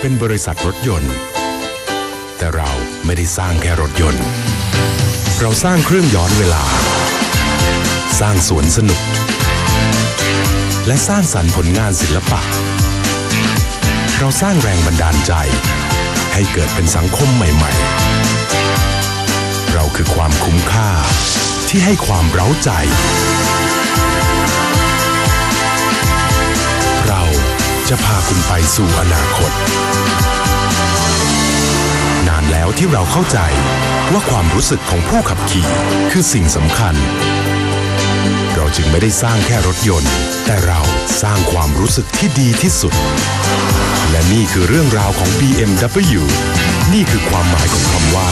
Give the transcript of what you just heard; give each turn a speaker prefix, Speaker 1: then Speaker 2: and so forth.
Speaker 1: เป็นบริษัทรถยนต์ แต่เราไม่ได้สร้างแค่รถยนต์ เราสร้างเครื่องย้อนเวลา สร้างสวนสนุก และสร้างสรรค์ผลงานศิลปะ เราสร้างแรงบันดาลใจ ให้เกิดเป็นสังคมใหม่ ๆ เราคือความคุ้มค่าที่ให้ความเร้าใจ เราจะพาคุณไปสู่อนาคต ที่เราเข้าใจว่าความรู้สึกของผู้ขับขี่คือสิ่งสำคัญ เราจึงไม่ได้สร้างแค่รถยนต์ แต่เราสร้างความรู้สึกที่ดีที่สุด และนี่คือเรื่องราวของ BMW นี่คือความหมายของคำว่า